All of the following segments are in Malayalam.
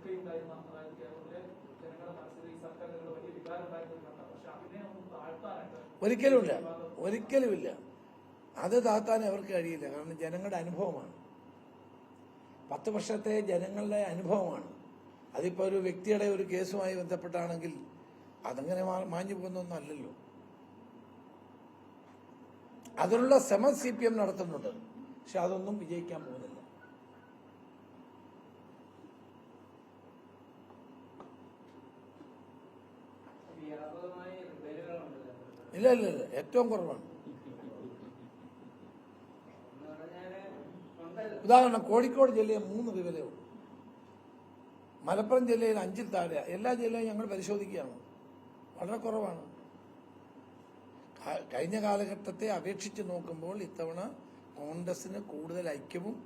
ഒക്കെ ഉണ്ടായിരുന്ന അതായത് കേരളത്തിലെ ജനങ്ങളുടെ മനസ്സിൽ ഈ സർക്കാരിനോട് വലിയ വികാരം ഉണ്ടായിരുന്നില്ല പക്ഷെ അതിനെ ഒന്ന് താഴ്ത്താനായിട്ട് ഒരിക്കലുമില്ല. ഒരിക്കലുമില്ല. അത് താത്താൻ അവർക്ക് കഴിയില്ല. കാരണം ജനങ്ങളുടെ അനുഭവമാണ്. പത്ത് വർഷത്തെ ജനങ്ങളുടെ അനുഭവമാണ്. അതിപ്പോ ഒരു വ്യക്തിയുടെ ഒരു കേസുമായി ബന്ധപ്പെട്ടാണെങ്കിൽ അതങ്ങനെ മാഞ്ഞു പോകുന്നൊന്നും അല്ലല്ലോ. അതിനുള്ള ശ്രമം സി പി എം നടത്തുന്നുണ്ട്. പക്ഷെ അതൊന്നും വിജയിക്കാൻ പോകുന്നില്ല. ഇല്ല ഇല്ല ഇല്ല. ഏറ്റവും കുറവാണ്. ഉദാഹരണം കോഴിക്കോട് ജില്ലയിൽ മൂന്ന് വിവരേ ഉള്ളൂ. മലപ്പുറം ജില്ലയിൽ അഞ്ചിൽ താഴെ എല്ലാ ജില്ലയും ഞങ്ങൾ പരിശോധിക്കുകയാണ്. വളരെ കുറവാണ്. കഴിഞ്ഞ കാലഘട്ടത്തെ അപേക്ഷിച്ച് നോക്കുമ്പോൾ ഇത്തവണ കോൺഗ്രസിന് കൂടുതൽ ഐക്യവും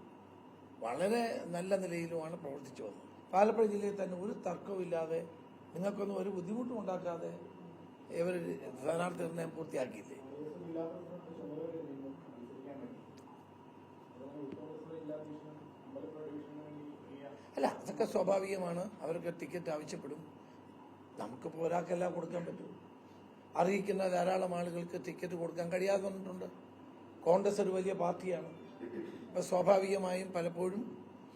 വളരെ നല്ല നിലയിലുമാണ് പ്രവർത്തിച്ചു വന്നത്. പാലപ്പുഴ ജില്ലയിൽ തന്നെ ഒരു തർക്കവും ഇല്ലാതെ നിങ്ങൾക്കൊന്നും ഒരു ബുദ്ധിമുട്ടും ഉണ്ടാക്കാതെ ഇവർ സ്ഥാനാർത്ഥി നിർണയം പൂർത്തിയാക്കിയില്ലേ? അല്ല അതൊക്കെ സ്വാഭാവികമാണ്. അവർക്ക് ടിക്കറ്റ് ആവശ്യപ്പെടും. നമുക്കിപ്പോൾ ഒരാൾക്കെല്ലാം കൊടുക്കാൻ പറ്റും. അറിയിക്കുന്ന ധാരാളം ആളുകൾക്ക് ടിക്കറ്റ് കൊടുക്കാൻ കഴിയാതെ വന്നിട്ടുണ്ട്. കോൺഗ്രസ് ഒരു വലിയ പാർട്ടിയാണ്. അപ്പം സ്വാഭാവികമായും പലപ്പോഴും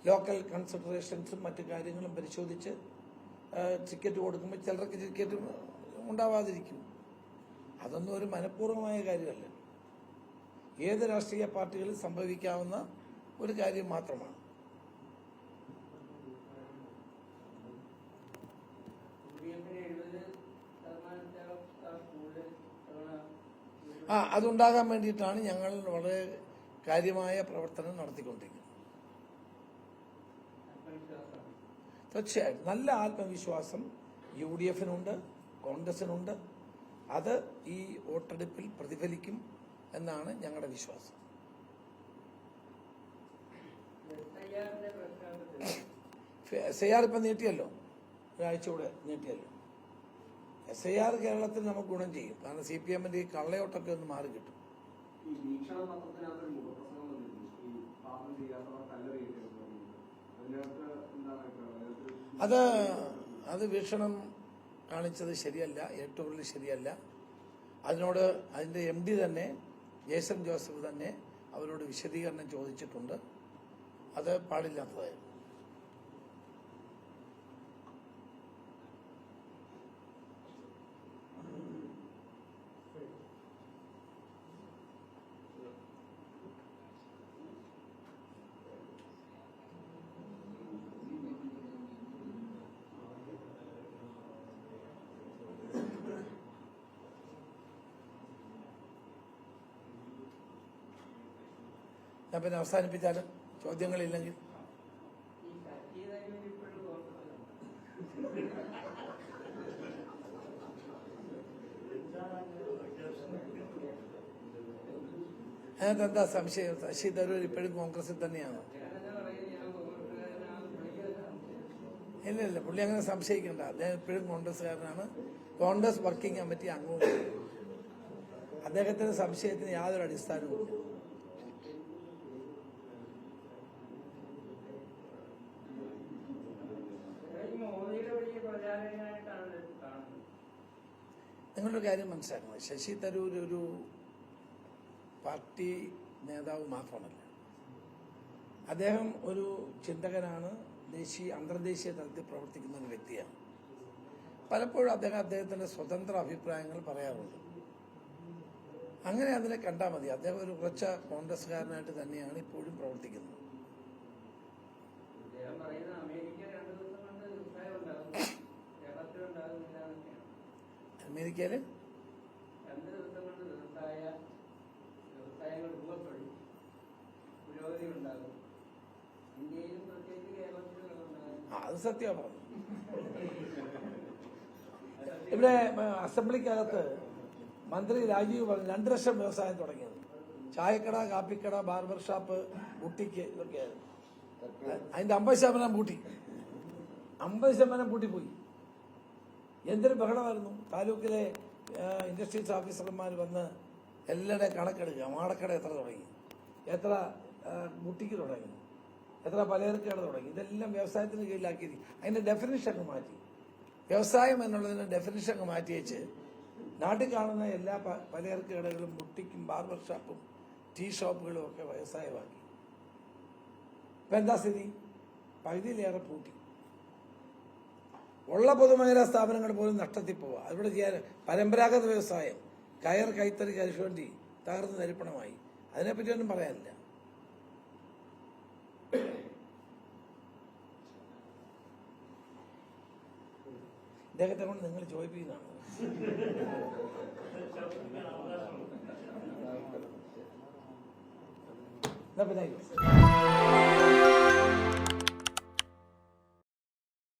ലോക്കൽ കൺസിഡറേഷൻസും മറ്റു കാര്യങ്ങളും പരിശോധിച്ച് ടിക്കറ്റ് കൊടുക്കുമ്പോൾ ചിലർക്ക് ടിക്കറ്റ് ഉണ്ടാവാതിരിക്കും അതൊന്നും ഒരു മനഃപൂർവമായ കാര്യമല്ല. ഏത് രാഷ്ട്രീയ പാർട്ടികളിൽ സംഭവിക്കാവുന്ന ഒരു കാര്യം മാത്രമാണ്. ആ അതുണ്ടാകാൻ വേണ്ടിയിട്ടാണ് ഞങ്ങൾ വളരെ കാര്യമായ പ്രവർത്തനം നടത്തിക്കൊണ്ടിരിക്കുന്നത്. തീർച്ചയായിട്ടും നല്ല ആത്മവിശ്വാസം യു ഡി എഫിനുണ്ട്. കോൺഗ്രസിനുണ്ട്. അത് ഈ വോട്ടെടുപ്പിൽ പ്രതിഫലിക്കും എന്നാണ് ഞങ്ങളുടെ വിശ്വാസം. എസ് ഐ ആർ ഇപ്പം നീട്ടിയല്ലോ. ഒരാഴ്ച കൂടെ നീട്ടിയല്ലോ. എസ് ഐ ആർ കേരളത്തിൽ നമുക്ക് ഗുണം ചെയ്യും. കാരണം സി പി എമ്മിന്റെ ഈ കള്ളയോട്ടൊക്കെ ഒന്ന് മാറി കിട്ടും. അത് അത് വീക്ഷണം കാണിച്ചത് ശരിയല്ല ഏറ്റവും ശരിയല്ല. അതിനോട് അതിന്റെ എം ഡി തന്നെ ജേസൺ ജോസഫ് തന്നെ അവരോട് വിശദീകരണം ചോദിച്ചിട്ടുണ്ട്. അത് പാടില്ലാത്തതായിരുന്നു. ഞാൻ പിന്നെ അവസാനിപ്പിച്ചാലും ചോദ്യങ്ങളില്ലെങ്കിൽ. അതിനകത്ത് എന്താ സംശയം? ശശി തരൂർ ഇപ്പോഴും കോൺഗ്രസിൽ തന്നെയാണ്? ഇല്ല ഇല്ല പുള്ളി അങ്ങനെ സംശയിക്കണ്ട. അദ്ദേഹം ഇപ്പോഴും കോൺഗ്രസ്സുകാരനാണ്. കോൺഗ്രസ് വർക്കിംഗ് കമ്മിറ്റി അംഗവും അദ്ദേഹത്തിന്റെ സംശയത്തിന് യാതൊരു അടിസ്ഥാനവുമില്ല. നിങ്ങളൊരു കാര്യം മനസ്സിലാക്കണം. ശശി തരൂർ ഒരു പാർട്ടി നേതാവ് മാത്രമല്ല. അദ്ദേഹം ഒരു ചിന്തകനാണ് ദേശീയ അന്തർദേശീയ തലത്തിൽ പ്രവർത്തിക്കുന്ന ഒരു വ്യക്തിയാണ്. പലപ്പോഴും അദ്ദേഹം അദ്ദേഹത്തിന്റെ സ്വതന്ത്ര അഭിപ്രായങ്ങൾ പറയാറുണ്ട്. അങ്ങനെ അതിനെ കണ്ടാൽ മതി. അദ്ദേഹം ഒരു ഉറച്ച കോൺഗ്രസ്സുകാരനായിട്ട് തന്നെയാണ് ഇപ്പോഴും പ്രവർത്തിക്കുന്നത് അദ്ദേഹം പറയുന്ന അമേരിക്ക രണ്ടു ദിവസം കൊണ്ട് വ്യവസായം ഉണ്ടാകും കേരളത്തിൽ ഉണ്ടാകുന്നില്ല എന്നൊക്കെയാണ് അമേരിക്കയിൽ? രണ്ട് ദിവസം കൊണ്ട് വ്യവസായ വ്യവസായങ്ങൾ രൂപപ്പെടും. പുരോഗതി ഉണ്ടാകും ഇന്ത്യയിലും പ്രത്യേകിച്ച് കേരളത്തിലും ഉണ്ടാകും. ആ, അത് സത്യമാണ് പറഞ്ഞു ഇവിടെ അസംബ്ലിക്കകത്ത് മന്ത്രി രാജീവ് പറഞ്ഞു രണ്ടു ലക്ഷം വ്യവസായം തുടങ്ങിയത്. ചായക്കട കാപ്പിക്കട ബാർബർ ഷാപ്പ് കുട്ടിക്ക് ഇതൊക്കെയായിരുന്നു. അതിന്റെ അമ്പത് ശതമാനം കൂട്ടി അമ്പത് ശതമാനം പൂട്ടിപ്പോയി. എന്തൊരു ബഹളമായിരുന്നു. താലൂക്കിലെ ഇൻഡസ്ട്രീസ് ഓഫീസർമാർ വന്ന് എല്ലാവരുടെയും കണക്കെടുക്കുക. മാടക്കട എത്ര തുടങ്ങി? എത്ര മുട്ടിക്ക് തുടങ്ങി? എത്ര പലചരക്കട തുടങ്ങി? ഇതെല്ലാം വ്യവസായത്തിന് കീഴിലാക്കി. അതിന്റെ ഡെഫിനിഷൻ അങ്ങ് മാറ്റി. വ്യവസായം എന്നുള്ളതിന്റെ ഡെഫിനിഷൻ അങ്ങ് മാറ്റി വെച്ച് നാട്ടിൽ കാണുന്ന എല്ലാ പലചരക്ക് കടകളും മുട്ടിക്കും ബാർബർ ഷോപ്പും ടീ ഷോപ്പുകളും ഒക്കെ വ്യവസായമാക്കി. ഇപ്പം എന്താ സ്ഥിതി? പകുതിയിലേറെ പൂട്ടി. ഉള്ള പൊതുമേഖലാ സ്ഥാപനങ്ങൾ പോലും നഷ്ടത്തിൽ പോവുക അതിവിടെ ചെയ്യാൻ പരമ്പരാഗത വ്യവസായം. കയർ കൈത്തറി കരുഷുവണ്ടി തകർന്ന് തരിപ്പണമായി. അതിനെപ്പറ്റി ഒന്നും പറയാനില്ല. ഇദ്ദേഹത്തെ കൊണ്ട് നിങ്ങൾ ചോദിപ്പിക്കുന്നതാണ്. എന്നാ പിന്നെ.